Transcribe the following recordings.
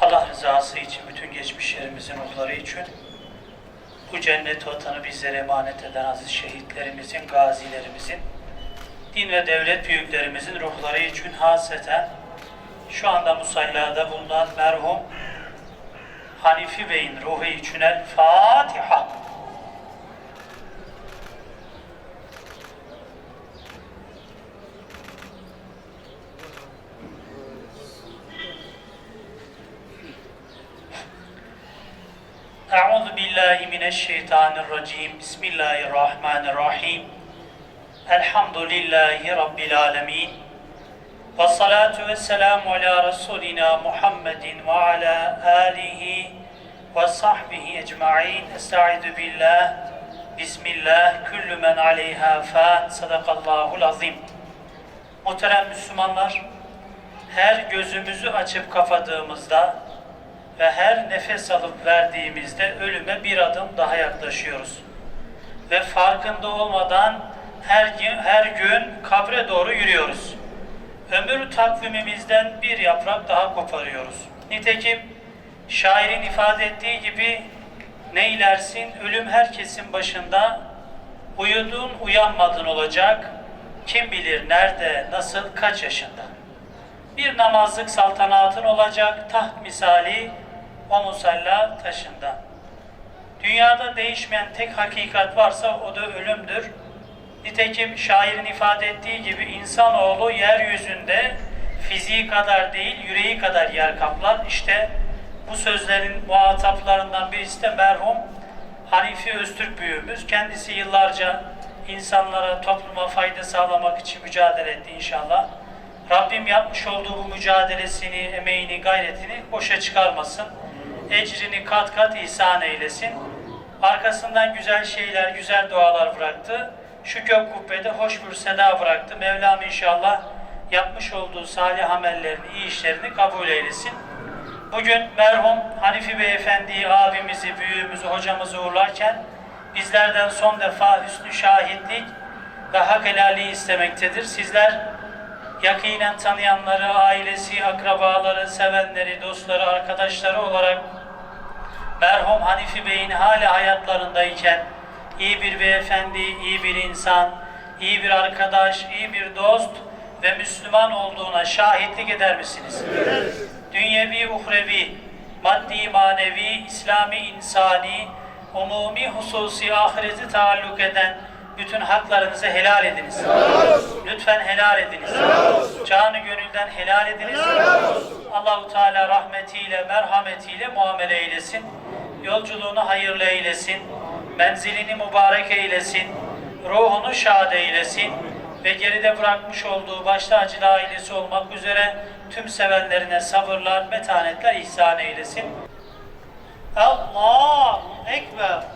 Allah rızası için, bütün geçmişlerimizin ruhları için bu cennet vatanı bizlere emanet eden aziz şehitlerimizin, gazilerimizin, din ve devlet büyüklerimizin ruhları için haseten şu anda musallada bulunan merhum Hanifi Bey'in ruhu için el Fatiha. Euzu billahi mineşşeytanirracim. Bismillahirrahmanirrahim. Elhamdülillahi rabbil alamin. Ve salatu ve selamu ala Resulina Muhammedin ve ala alihi ve sahbihi ecma'in. Estaizu billah. Bismillah. Küllü men aleyha fan. Sadakallahul azim. Muhterem Müslümanlar, her gözümüzü açıp kapadığımızda ve her nefes alıp verdiğimizde ölüme bir adım daha yaklaşıyoruz. Ve farkında olmadan her gün, her gün kabre doğru yürüyoruz. Ömür takvimimizden bir yaprak daha koparıyoruz. Nitekim şairin ifade ettiği gibi neylersin ölüm herkesin başında uyudun uyanmadın olacak kim bilir nerede nasıl kaç yaşında bir namazlık saltanatın olacak taht misali o musalla taşında. Dünyada değişmeyen tek hakikat varsa o da ölümdür. Nitekim şairin ifade ettiği gibi insanoğlu yeryüzünde fiziği kadar değil yüreği kadar yer kaplar. İşte bu sözlerin muhataplarından birisi de merhum Hanifi Öztürk büyüğümüz. Kendisi yıllarca insanlara, topluma fayda sağlamak için mücadele etti inşallah. Rabbim yapmış olduğu bu mücadelesini, emeğini, gayretini boşa çıkarmasın. Ecrini kat kat ihsan eylesin. Arkasından güzel şeyler, güzel dualar bıraktı. Şu gök kubbede hoş bir seda bıraktı. Mevlam inşallah yapmış olduğu salih amellerini, iyi işlerini kabul eylesin. Bugün merhum Hanifi Beyefendi'yi, abimizi, büyüğümüzü, hocamızı uğurlarken bizlerden son defa hüsnü şahitlik ve hak helalliği istemektedir. Sizler yakinen tanıyanları, ailesi, akrabaları, sevenleri, dostları, arkadaşları olarak merhum Hanifi Bey'in hala hayatlarındayken iyi bir beyefendi, iyi bir insan, iyi bir arkadaş, iyi bir dost ve Müslüman olduğuna şahitlik eder misiniz? Dünyevi, uhrevi, maddi, manevi, İslami, insani, umumi, hususi, ahireti taalluk eden bütün haklarınızı helal ediniz. Lütfen helal ediniz. Canı gönülden helal ediniz. Allahu Teala rahmetiyle, merhametiyle muamele eylesin. Yolculuğunu hayırlı eylesin. Menzilini mübarek eylesin. Ruhunu şad eylesin. Ve geride bırakmış olduğu başta acılı ailesi olmak üzere tüm sevenlerine sabırlar, metanetler ihsan eylesin. Allahu Ekber.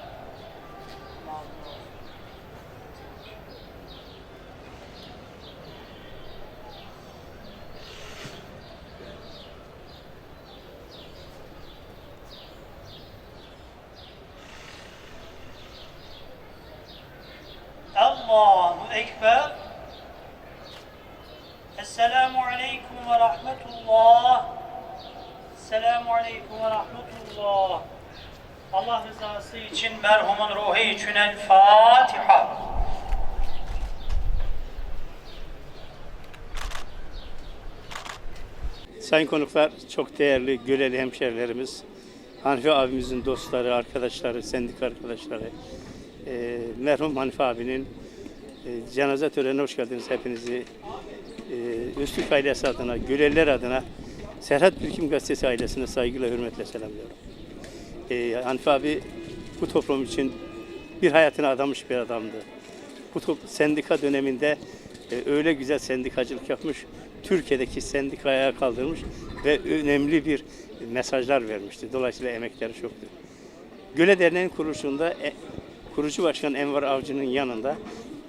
Allahu Ekber. Esselamu Aleyküm ve Rahmetullah. Esselamu Aleyküm ve Rahmetullah. Allah rızası için merhumun ruhu için el Fatiha. Sayın konuklar, çok değerli Göleli hemşerilerimiz, Hanifi abimizin dostları, arkadaşları, sendika arkadaşları, e, merhum Hanifi abinin e, cenaze törenine hoş geldiniz hepinizi. E, Öztürk ailesi adına, Göleliler adına Serhat Birikim Gazetesi ailesine saygıyla, hürmetle selamlıyorum. E, Hanifi abi bu toplum için bir hayatını adamış bir adamdı. Bu top, sendika döneminde e, öyle güzel sendikacılık yapmış, Türkiye'deki sendikayı ayağa kaldırmış ve önemli bir mesajlar vermişti. Dolayısıyla emekleri çoktu. Göle Derneği'nin kuruluşunda e, kurucu başkan Enver Avcı'nın yanında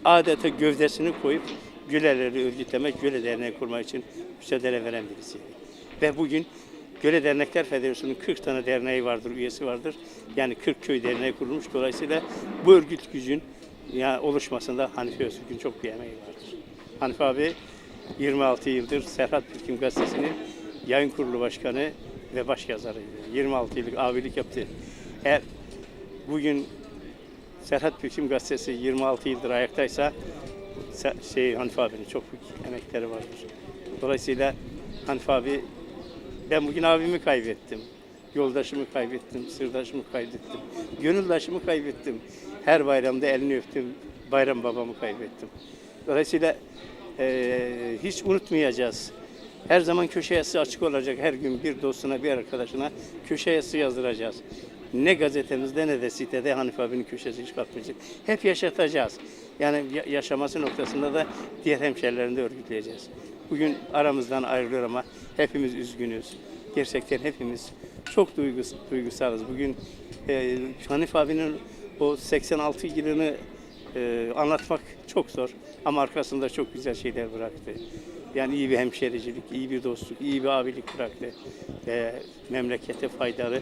adeta gövdesini koyup Göleleri örgütlemek, Göle Derneği kurmak için mücadele veren birisiydi. Ve bugün Göle Dernekler Federasyonu'nun 40 tane derneği vardır, üyesi vardır. Yani 40 köy derneği kurulmuş. Dolayısıyla bu örgüt gücün ya oluşmasında Hanife Öztürk'ün çok bir emeği vardır. Hanife abi 26 yıldır Serhat Türk'ün gazetesinin yayın kurulu başkanı ve baş yazarıydı. 26 yıllık abilik yaptı. Eğer bugün Serhat Türk'ün gazetesi 26 yıldır ayaktaysa şey Hanife abinin çok büyük emekleri vardır. Dolayısıyla Hanife abi ben bugün abimi kaybettim. Yoldaşımı kaybettim, sırdaşımı kaybettim. Gönüldaşımı kaybettim. Her bayramda elini öptüm. Bayram babamı kaybettim. Dolayısıyla eee, hiç unutmayacağız. Her zaman köşe yazısı açık olacak. Her gün bir dostuna, bir arkadaşına köşe yazısı yazdıracağız. Ne gazetemizde ne de sitede Hanife abinin köşesi hiç kalkmayacak. Hep yaşatacağız. Yani ya- yaşaması noktasında da diğer hemşerilerini de örgütleyeceğiz. Bugün aramızdan ayrılıyor ama hepimiz üzgünüz. Gerçekten hepimiz çok duygus duygusalız. Bugün e, Hanif abinin o 86 yılını e, anlatmak çok zor ama arkasında çok güzel şeyler bıraktı. Yani iyi bir hemşericilik, iyi bir dostluk, iyi bir abilik bıraktı. Ve memlekete faydalı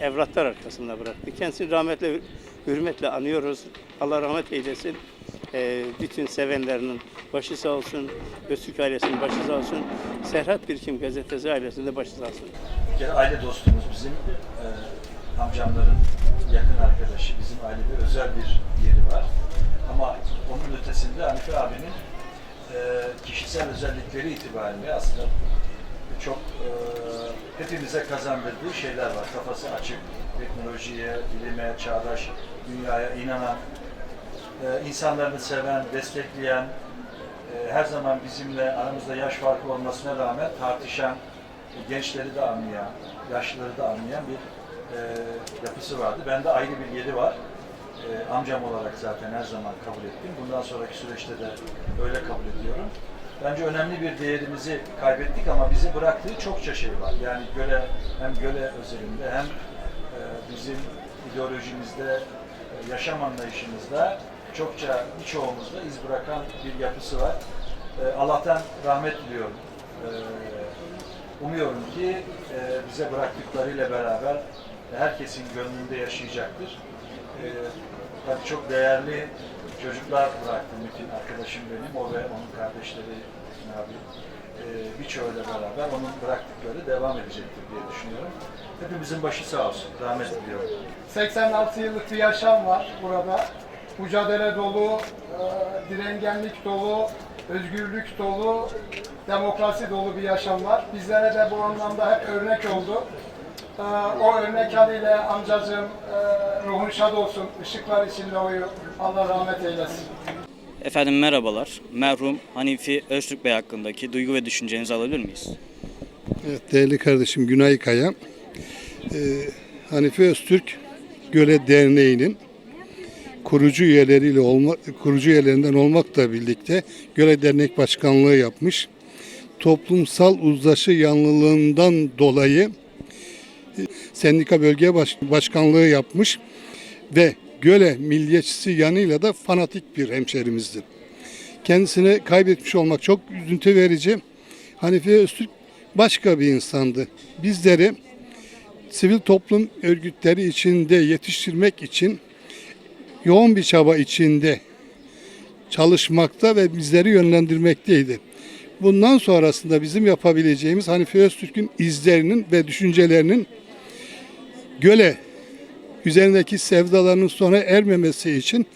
evlatlar arkasında bıraktı. Kendisini rahmetle, hürmetle anıyoruz. Allah rahmet eylesin. Ee, bütün sevenlerinin başı sağ olsun. Öztürk ailesinin başı sağ olsun. Serhat Birkim gazetesi ailesinin de başı sağ olsun. Aile dostumuz bizim e, amcamların yakın arkadaşı, bizim ailede özel bir yeri var. Ama onun ötesinde Hanife abinin e, kişisel özellikleri itibariyle aslında çok e, hepimize kazandırdığı şeyler var. Kafası açık, teknolojiye, bilime, çağdaş dünyaya inanan, e, insanlarını seven, destekleyen, e, her zaman bizimle aramızda yaş farkı olmasına rağmen tartışan, gençleri de anlayan, yaşlıları da anlayan bir e, yapısı vardı. Bende ayrı bir yeri var. E, amcam olarak zaten her zaman kabul ettim. Bundan sonraki süreçte de öyle kabul ediyorum. Bence önemli bir değerimizi kaybettik ama bize bıraktığı çokça şey var. Yani göle hem göle özelinde hem e, bizim ideolojimizde, e, yaşam anlayışımızda çokça birçoğumuzda iz bırakan bir yapısı var. E, Allah'tan rahmet diliyorum. Umuyorum ki e, bize bıraktıklarıyla beraber herkesin gönlünde yaşayacaktır. Tabii çok değerli çocuklar bıraktı Metin arkadaşım benim, o ve onun kardeşleri Metin abi. E, birçoğuyla beraber onun bıraktıkları devam edecektir diye düşünüyorum. Hepimizin başı sağ olsun. Rahmet diliyorum. 86 yıllık bir yaşam var burada. Mücadele dolu, e, direngenlik dolu, özgürlük dolu, demokrasi dolu bir yaşam var. Bizlere de bu anlamda hep örnek oldu. E, O örnek haliyle amcacığım e, ruhun şad olsun, ışıklar içinde uyu. Allah rahmet eylesin. Efendim merhabalar. Merhum Hanifi Öztürk Bey hakkındaki duygu ve düşüncenizi alabilir miyiz? Evet, değerli kardeşim Günay Kaya, Ee, Hanife Öztürk Göle Derneği'nin kurucu üyeleriyle olma, kurucu üyelerinden olmakla birlikte Göle Dernek Başkanlığı yapmış. Toplumsal uzlaşı yanlılığından dolayı e, sendika bölge baş- başkanlığı yapmış ve Göle milliyetçisi yanıyla da fanatik bir hemşerimizdir. Kendisini kaybetmiş olmak çok üzüntü verici. Hanife Öztürk başka bir insandı. Bizleri sivil toplum örgütleri içinde yetiştirmek için yoğun bir çaba içinde çalışmakta ve bizleri yönlendirmekteydi. Bundan sonrasında bizim yapabileceğimiz Hanife Öztürk'ün izlerinin ve düşüncelerinin göle üzerindeki sevdalarının sona ermemesi için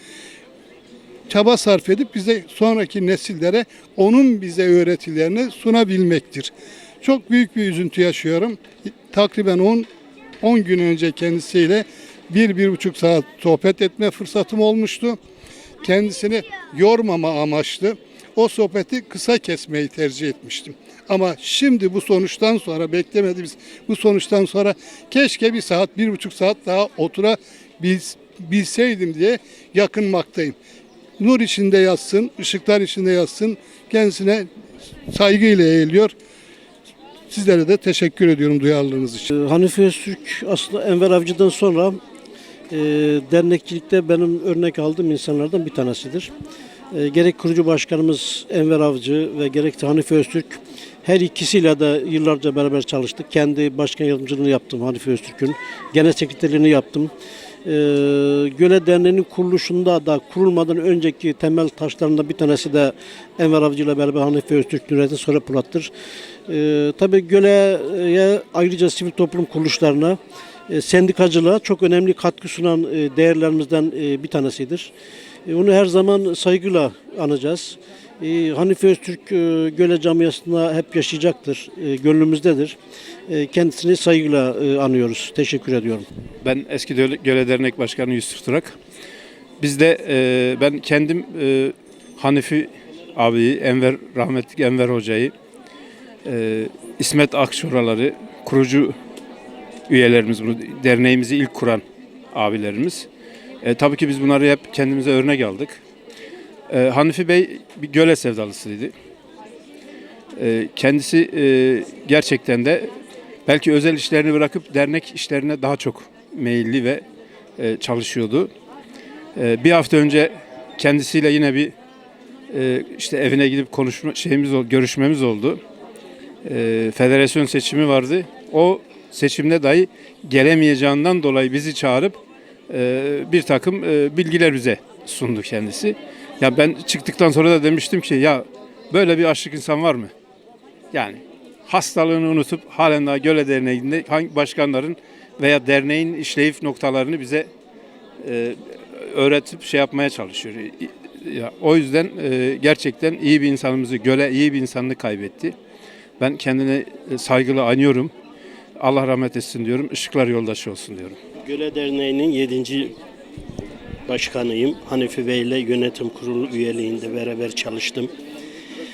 çaba sarf edip bize sonraki nesillere onun bize öğretilerini sunabilmektir. Çok büyük bir üzüntü yaşıyorum. Takriben 10 10 gün önce kendisiyle bir, bir buçuk saat sohbet etme fırsatım olmuştu. Kendisini yormama amaçlı o sohbeti kısa kesmeyi tercih etmiştim. Ama şimdi bu sonuçtan sonra beklemediğimiz bu sonuçtan sonra keşke bir saat, bir buçuk saat daha oturabilseydim diye yakınmaktayım. Nur içinde yatsın, ışıklar içinde yatsın. Kendisine saygıyla eğiliyor. Sizlere de teşekkür ediyorum duyarlılığınız için. Ee, Hanife Öztürk aslında Enver Avcı'dan sonra e, dernekçilikte benim örnek aldığım insanlardan bir tanesidir. E, gerek kurucu başkanımız Enver Avcı ve gerek de Hanife Öztürk her ikisiyle de yıllarca beraber çalıştık. Kendi başkan yardımcılığını yaptım Hanife Öztürk'ün. Genel sekreterliğini yaptım. E, Göle Derneği'nin kuruluşunda da kurulmadan önceki temel taşlarından bir tanesi de Enver Avcı ile beraber Hanife Öztürk, Nurettin Sonra Polat'tır. E, tabii Göle'ye ayrıca sivil toplum kuruluşlarına, sendikacılığa çok önemli katkı sunan e, değerlerimizden e, bir tanesidir. E, onu her zaman saygıyla anacağız. E, Hanife Öztürk e, Göle camiasında hep yaşayacaktır, e, gönlümüzdedir. E, kendisini saygıyla e, anıyoruz. Teşekkür ediyorum. Ben eski Göle Dernek Başkanı Yusuf Turak. Biz de e, ben kendim e, Hanifi abiyi, Enver rahmetli Enver hocayı, e, İsmet Akşoraları kurucu üyelerimiz bunu derneğimizi ilk kuran abilerimiz. E, tabii ki biz bunları hep kendimize örnek aldık. E, Hanifi Bey bir göle sevdalısıydı. E, kendisi e, gerçekten de belki özel işlerini bırakıp dernek işlerine daha çok meyilli ve e, çalışıyordu. E, bir hafta önce kendisiyle yine bir e, işte evine gidip konuşma şeyimiz görüşmemiz oldu. E, federasyon seçimi vardı. O seçimde dahi gelemeyeceğinden dolayı bizi çağırıp e, bir takım e, bilgiler bize sundu kendisi. Ya ben çıktıktan sonra da demiştim ki ya böyle bir aşık insan var mı? Yani hastalığını unutup halen daha Göle Derneği'nde hangi başkanların veya derneğin işleyif noktalarını bize e, öğretip şey yapmaya çalışıyor. Ya, o yüzden e, gerçekten iyi bir insanımızı, Göle iyi bir insanını kaybetti. Ben kendine e, saygılı anıyorum. Allah rahmet etsin diyorum. Işıklar yoldaşı olsun diyorum. Göle Derneği'nin 7. başkanıyım. Hanifi Bey ile yönetim kurulu üyeliğinde beraber çalıştım.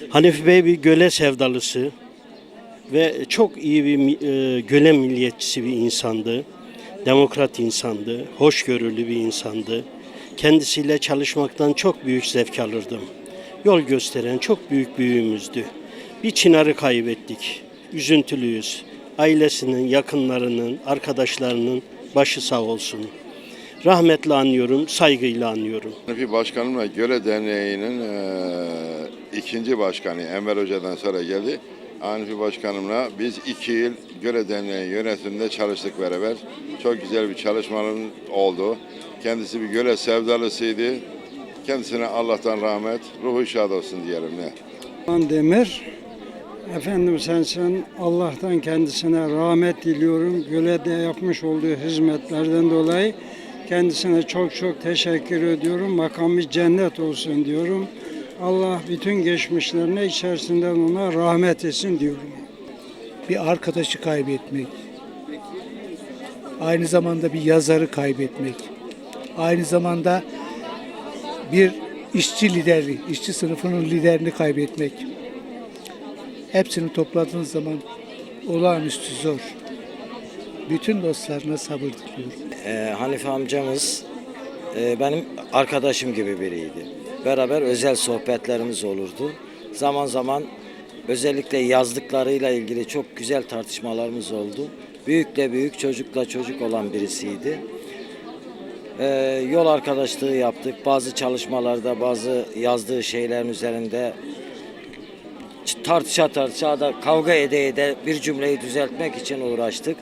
Hanifi Bey bir göle sevdalısı ve çok iyi bir e, göle milliyetçisi bir insandı. Demokrat insandı, hoşgörülü bir insandı. Kendisiyle çalışmaktan çok büyük zevk alırdım. Yol gösteren çok büyük büyüğümüzdü. Bir çınarı kaybettik. Üzüntülüyüz. Ailesinin, yakınlarının, arkadaşlarının başı sağ olsun. Rahmetle anıyorum, saygıyla anıyorum. Hanefi Başkanımla Göle Derneği'nin eee, ikinci başkanı Enver Hoca'dan sonra geldi. Hanefi Başkanımla biz iki yıl Göle Derneği yönetiminde çalıştık beraber. Çok güzel bir çalışmalarımız oldu. Kendisi bir göle sevdalısıydı. Kendisine Allah'tan rahmet, ruhu şad olsun diyelim ne. Demir. Efendim sen sen Allah'tan kendisine rahmet diliyorum. Gölede yapmış olduğu hizmetlerden dolayı kendisine çok çok teşekkür ediyorum. Makamı cennet olsun diyorum. Allah bütün geçmişlerine içerisinden ona rahmet etsin diyorum. bir arkadaşı kaybetmek, aynı zamanda bir yazarı kaybetmek, aynı zamanda bir işçi lideri, işçi sınıfının liderini kaybetmek. Hepsini topladığınız zaman olağanüstü zor. Bütün dostlarına sabır diliyorum. Ee, Hanife amcamız e, benim arkadaşım gibi biriydi. Beraber özel sohbetlerimiz olurdu. Zaman zaman özellikle yazdıklarıyla ilgili çok güzel tartışmalarımız oldu. Büyükle büyük, çocukla çocuk olan birisiydi. Ee, yol arkadaşlığı yaptık. Bazı çalışmalarda, bazı yazdığı şeylerin üzerinde tartışa tartışa da kavga ede ede bir cümleyi düzeltmek için uğraştık.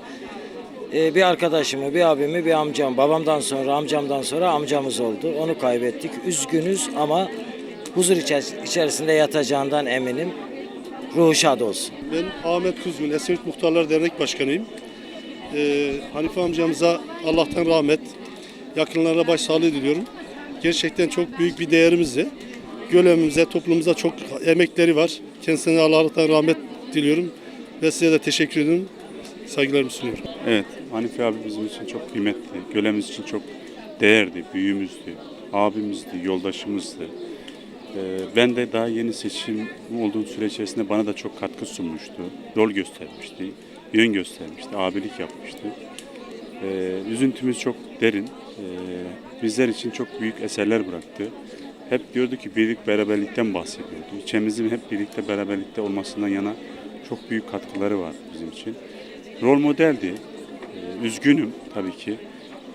Ee, bir arkadaşımı, bir abimi, bir amcam, babamdan sonra, amcamdan sonra amcamız oldu. Onu kaybettik. Üzgünüz ama huzur içeris- içerisinde yatacağından eminim. Ruhu şad olsun. Ben Ahmet Kuzgun, Esenyurt Muhtarlar Dernek Başkanıyım. Ee, Hanife amcamıza Allah'tan rahmet, yakınlarına başsağlığı diliyorum. Gerçekten çok büyük bir değerimizdi. Gölemize, toplumumuza çok emekleri var. Kendisine Allah'tan rahmet diliyorum ve size de teşekkür ediyorum. Saygılarımı sunuyorum. Evet, Hanifi abi bizim için çok kıymetli, gölemiz için çok değerdi, büyüğümüzdü, abimizdi, yoldaşımızdı. Ee, ben de daha yeni seçim olduğum süre içerisinde bana da çok katkı sunmuştu, yol göstermişti, yön göstermişti, abilik yapmıştı. Ee, üzüntümüz çok derin, ee, bizler için çok büyük eserler bıraktı. Hep diyordu ki birlik beraberlikten bahsediyordu. İlçemizin hep birlikte beraberlikte olmasından yana çok büyük katkıları var bizim için. Rol modeldi. Ee, Üzgünüm tabii ki.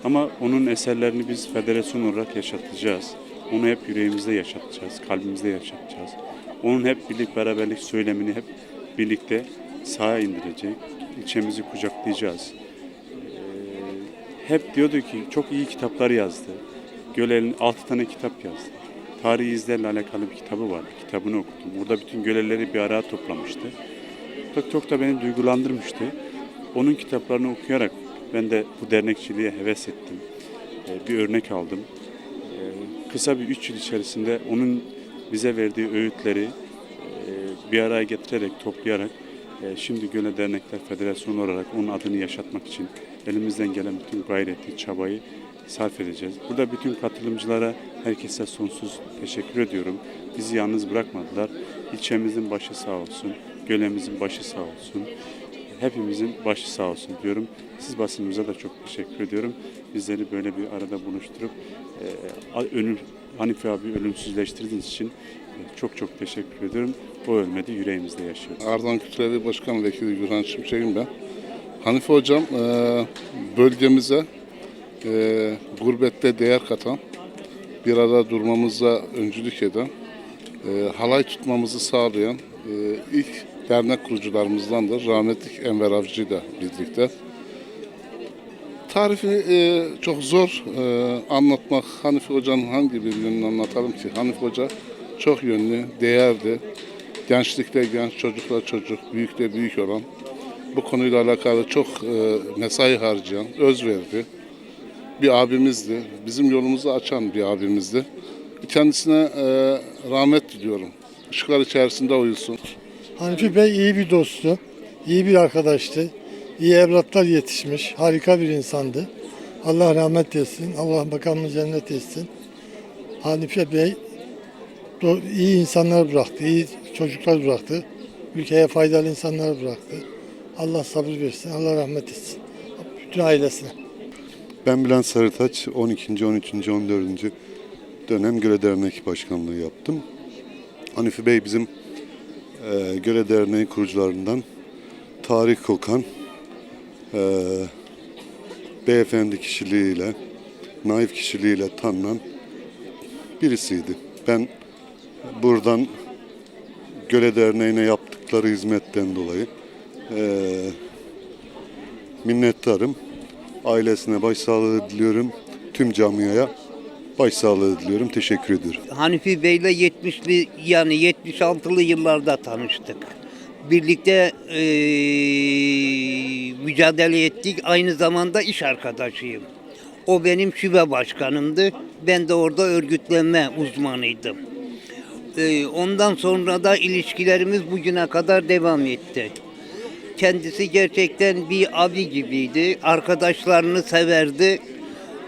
Ama onun eserlerini biz federasyon olarak yaşatacağız. Onu hep yüreğimizde yaşatacağız, kalbimizde yaşatacağız. Onun hep birlik beraberlik söylemini hep birlikte sağa indirecek, ilçemizi kucaklayacağız. Ee, hep diyordu ki çok iyi kitaplar yazdı. Gölel'in 6 tane kitap yazdı. Tarihi izlerle alakalı bir kitabı var. Kitabını okudum. Orada bütün gölelleri bir araya toplamıştı. Çok, çok da beni duygulandırmıştı. Onun kitaplarını okuyarak ben de bu dernekçiliğe heves ettim. Ee, bir örnek aldım. Ee, kısa bir üç yıl içerisinde onun bize verdiği öğütleri e, bir araya getirerek, toplayarak e, şimdi Göle Dernekler Federasyonu olarak onun adını yaşatmak için elimizden gelen bütün gayreti, çabayı sarf edeceğiz. Burada bütün katılımcılara, herkese sonsuz teşekkür ediyorum. Bizi yalnız bırakmadılar. İlçemizin başı sağ olsun, gölemizin başı sağ olsun. Hepimizin başı sağ olsun diyorum. Siz basınımıza da çok teşekkür ediyorum. Bizleri böyle bir arada buluşturup e, ölüm, Hanife abi ölümsüzleştirdiğiniz için e, çok çok teşekkür ediyorum. O ölmedi, yüreğimizde yaşıyor. Ardahan Kültürel Başkan Vekili Gürhan Şimşek'im ben. Hanife Hocam e, bölgemize e, gurbette değer katan, bir arada durmamıza öncülük eden, e, halay tutmamızı sağlayan e, ilk dernek kurucularımızdandır. Rahmetli Enver Avcı ile birlikte. Tarifini e, çok zor e, anlatmak. Hanife Hoca'nın hangi bir yönünü anlatalım ki? Hanife Hoca çok yönlü, değerli. Gençlikte genç, çocukla çocuk, büyükte büyük olan. Bu konuyla alakalı çok e, mesai harcayan, öz verdi. Bir abimizdi. Bizim yolumuzu açan bir abimizdi. Kendisine e, rahmet diliyorum. Işıklar içerisinde uyusun. Hanifi Bey iyi bir dosttu, iyi bir arkadaştı, iyi evlatlar yetişmiş, harika bir insandı. Allah rahmet etsin, Allah makamını cennet etsin. Hanife Bey iyi insanlar bıraktı, iyi çocuklar bıraktı, ülkeye faydalı insanlar bıraktı. Allah sabır versin, Allah rahmet etsin. Bütün ailesine. Ben Bülent Sarıtaç, 12. 13. 14. dönem Göle Dernek Başkanlığı yaptım. Hanifi Bey bizim e, Göle Derneği kurucularından tarih kokan e, beyefendi kişiliğiyle, naif kişiliğiyle tanınan birisiydi. Ben buradan Göle Derneği'ne yaptıkları hizmetten dolayı e, minnettarım. Ailesine başsağlığı diliyorum. Tüm camiaya başsağlığı diliyorum. Teşekkür ediyorum. Hanifi Bey'le 70'li yani 76'lı yıllarda tanıştık. Birlikte eee, mücadele ettik. Aynı zamanda iş arkadaşıyım. O benim şube başkanımdı. Ben de orada örgütlenme uzmanıydım. Eee, ondan sonra da ilişkilerimiz bugüne kadar devam etti. Kendisi gerçekten bir abi gibiydi. Arkadaşlarını severdi.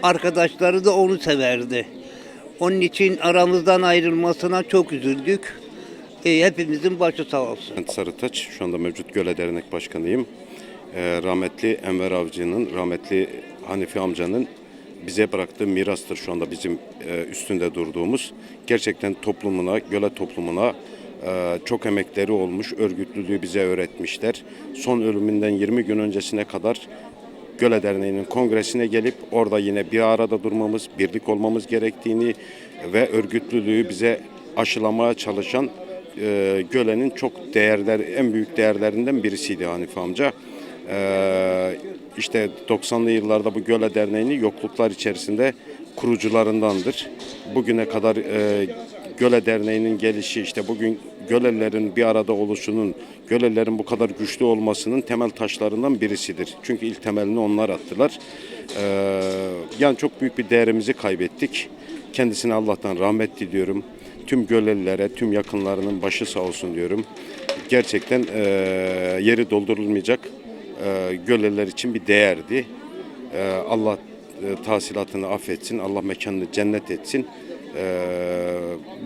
Arkadaşları da onu severdi. Onun için aramızdan ayrılmasına çok üzüldük. E, hepimizin başı sağ olsun. Ben Sarıtaç, şu anda mevcut Göle Dernek Başkanıyım. Ee, rahmetli Enver Avcı'nın, rahmetli Hanifi amcanın bize bıraktığı mirastır şu anda bizim e, üstünde durduğumuz. Gerçekten toplumuna, Göle toplumuna e, çok emekleri olmuş, örgütlülüğü bize öğretmişler. Son ölümünden 20 gün öncesine kadar Göle Derneği'nin kongresine gelip orada yine bir arada durmamız, birlik olmamız gerektiğini ve örgütlülüğü bize aşılamaya çalışan e, Göle'nin çok değerler, en büyük değerlerinden birisiydi Hanife amca. E, işte 90'lı yıllarda bu Göle Derneği'nin yokluklar içerisinde kurucularındandır. Bugüne kadar e, Göle Derneği'nin gelişi işte bugün Gölelilerin bir arada oluşunun, Gölelilerin bu kadar güçlü olmasının temel taşlarından birisidir. Çünkü ilk temelini onlar attılar. Ee, yani çok büyük bir değerimizi kaybettik. Kendisine Allah'tan rahmet diliyorum. Tüm Gölelilere, tüm yakınlarının başı sağ olsun diyorum. Gerçekten e, yeri doldurulmayacak e, Göleliler için bir değerdi. E, Allah e, tahsilatını affetsin, Allah mekanını cennet etsin. Ee,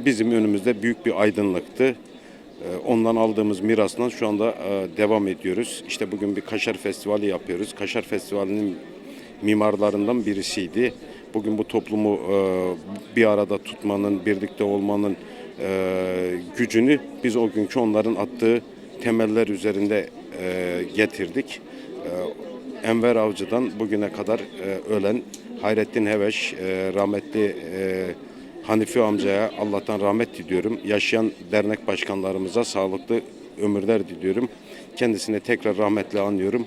bizim önümüzde büyük bir aydınlıktı. Ee, ondan aldığımız mirasla şu anda e, devam ediyoruz. İşte bugün bir Kaşar Festivali yapıyoruz. Kaşar Festivali'nin mimarlarından birisiydi. Bugün bu toplumu e, bir arada tutmanın, birlikte olmanın e, gücünü biz o günkü onların attığı temeller üzerinde getirdik. E, Enver Avcı'dan bugüne kadar ölen Hayrettin Heveş, rahmetli e, Hanifi amcaya Allah'tan rahmet diliyorum. Yaşayan dernek başkanlarımıza sağlıklı ömürler diliyorum. Kendisine tekrar rahmetle anıyorum.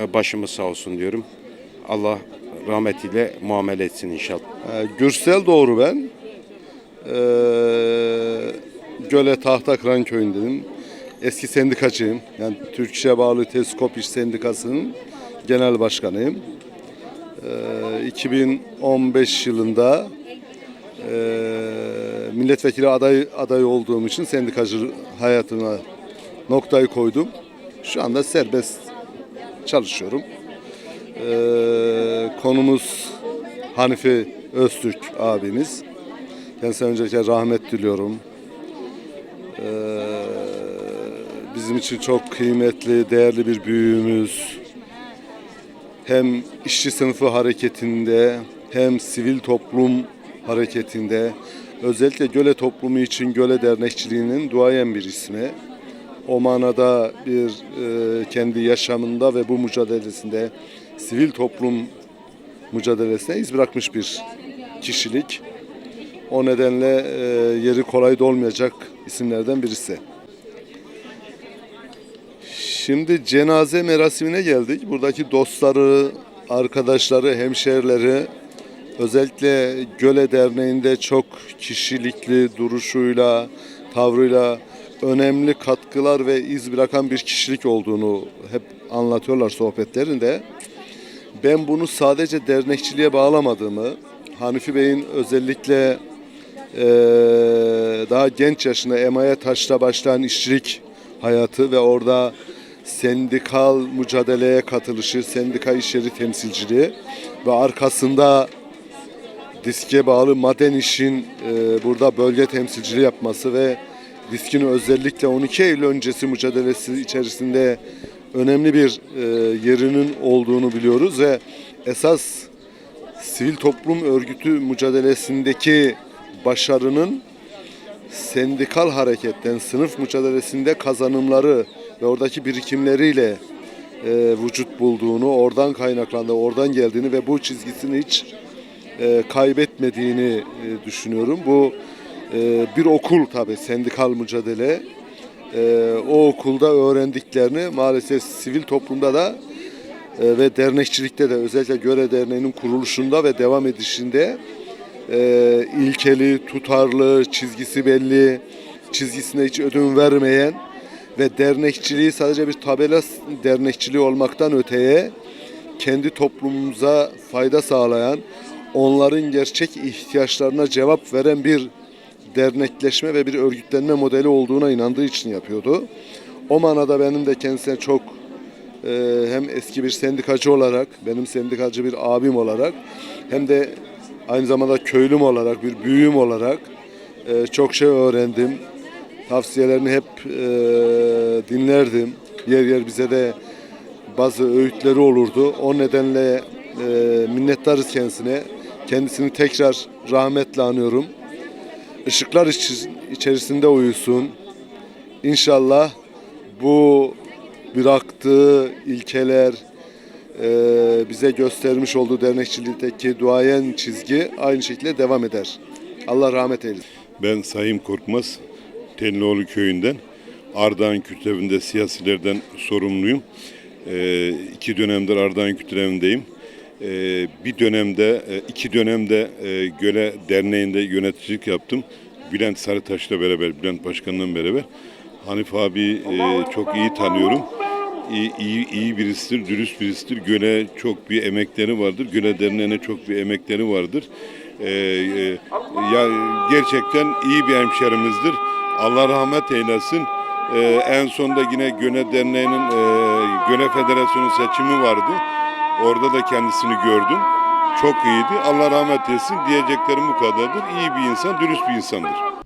E, başımız sağ olsun diyorum. Allah rahmetiyle muamele etsin inşallah. Ee, Gürsel doğru ben. Ee, Göle Tahtakıran köyündenim. Eski sendikacıyım. Yani Türk İş'e bağlı Teskop İş Sendikası'nın genel başkanıyım. Ee, 2015 yılında e, milletvekili aday aday olduğum için sendikacı hayatıma noktayı koydum. Şu anda serbest çalışıyorum. Ee, konumuz Hanifi Öztürk abimiz. Kendisine öncelikle rahmet diliyorum. Ee, bizim için çok kıymetli, değerli bir büyüğümüz. Hem işçi sınıfı hareketinde hem sivil toplum hareketinde özellikle Göle toplumu için Göle dernekçiliğinin duayen bir ismi. O manada bir e, kendi yaşamında ve bu mücadelesinde sivil toplum mücadelesine iz bırakmış bir kişilik. O nedenle e, yeri kolay da olmayacak isimlerden birisi. Şimdi cenaze merasimine geldik. Buradaki dostları, arkadaşları, hemşerileri özellikle Göle Derneği'nde çok kişilikli duruşuyla, tavrıyla önemli katkılar ve iz bırakan bir kişilik olduğunu hep anlatıyorlar sohbetlerinde. Ben bunu sadece dernekçiliğe bağlamadığımı, Hanifi Bey'in özellikle eee, daha genç yaşında Emaya Taş'ta başlayan işçilik hayatı ve orada sendikal mücadeleye katılışı, sendika iş yeri temsilciliği ve arkasında diske bağlı maden işin e, burada bölge temsilciliği yapması ve diskin özellikle 12 Eylül öncesi mücadelesi içerisinde önemli bir e, yerinin olduğunu biliyoruz ve esas sivil toplum örgütü mücadelesindeki başarının sendikal hareketten sınıf mücadelesinde kazanımları ve oradaki birikimleriyle e, vücut bulduğunu, oradan kaynaklandığı, oradan geldiğini ve bu çizgisini hiç e, kaybetmediğini e, düşünüyorum. Bu e, bir okul tabi sendikal mücadele. O okulda öğrendiklerini maalesef sivil toplumda da ve dernekçilikte de özellikle Göre Derneği'nin kuruluşunda ve devam edişinde ilkeli, tutarlı, çizgisi belli, çizgisine hiç ödün vermeyen ve dernekçiliği sadece bir tabela dernekçiliği olmaktan öteye kendi toplumumuza fayda sağlayan, onların gerçek ihtiyaçlarına cevap veren bir dernekleşme ve bir örgütlenme modeli olduğuna inandığı için yapıyordu. O manada benim de kendisine çok e, hem eski bir sendikacı olarak, benim sendikacı bir abim olarak hem de aynı zamanda köylüm olarak, bir büyüğüm olarak e, çok şey öğrendim. Tavsiyelerini hep e, dinlerdim. Yer yer bize de bazı öğütleri olurdu. O nedenle e, minnettarız kendisine. Kendisini tekrar rahmetle anıyorum. Işıklar içerisinde uyusun. İnşallah bu bıraktığı ilkeler, e, bize göstermiş olduğu dernekçilikteki duayen çizgi aynı şekilde devam eder. Allah rahmet eylesin. Ben Sayın Korkmaz, Tenlioğlu köyünden. Ardahan Kültürevinde siyasilerden sorumluyum. Ee, iki dönemdir Ardahan Kültürevindeyim. Ee, bir dönemde, e, iki dönemde e, Göle Derneği'nde yöneticilik yaptım. Bülent Sarıtaş'la beraber, Bülent Başkan'la beraber. Hanif abi e, çok iyi tanıyorum. İyi, iyi, iyi birisidir, dürüst birisidir. Göle çok bir emekleri vardır. Göle Derneği'ne çok bir emekleri vardır. Ee, e, ya gerçekten iyi bir hemşerimizdir. Allah rahmet eylesin. Ee, en sonda yine Göle Derneği'nin e, Göle Federasyonu seçimi vardı. Orada da kendisini gördüm. Çok iyiydi. Allah rahmet eylesin. Diyeceklerim bu kadardır. İyi bir insan, dürüst bir insandır.